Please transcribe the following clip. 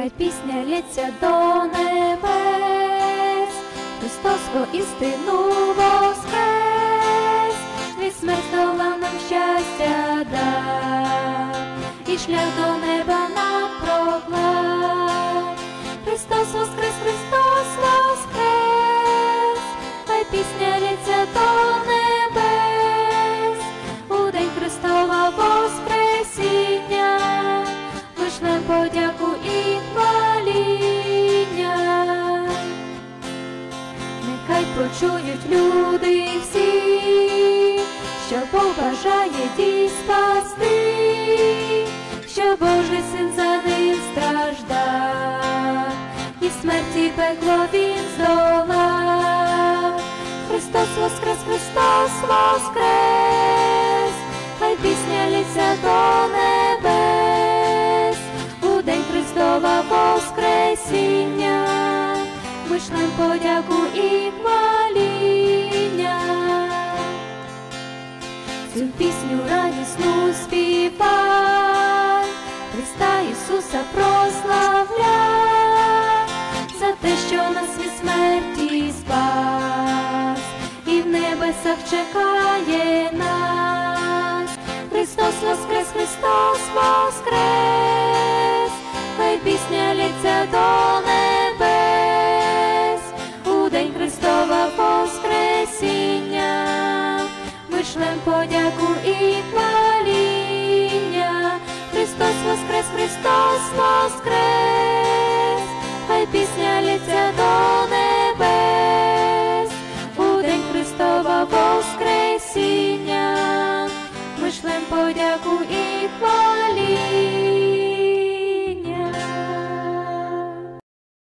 Хай пісня лється до небес, Христос воістину воскрес, від смерть нам щастя дав, і шлях до почують люди всі, що Бог бажає дій спасти, що Божий син за ним страждав, і смерті пекло він здолав. Христос воскрес, Христос воскрес, хай пісня лється до небес, у день Христова Воскресіння, вишлем подяку і Цю пісню радісну співай, Христа Ісуса прославляй, за те, що нас від смерті спас, і в небесах чекає нас. Вишлем подяку і хваління. Христос воскрес, Христос воскрес, хай пісня лється до небес, у день Христова Воскресіння, вишлем подяку і хваління.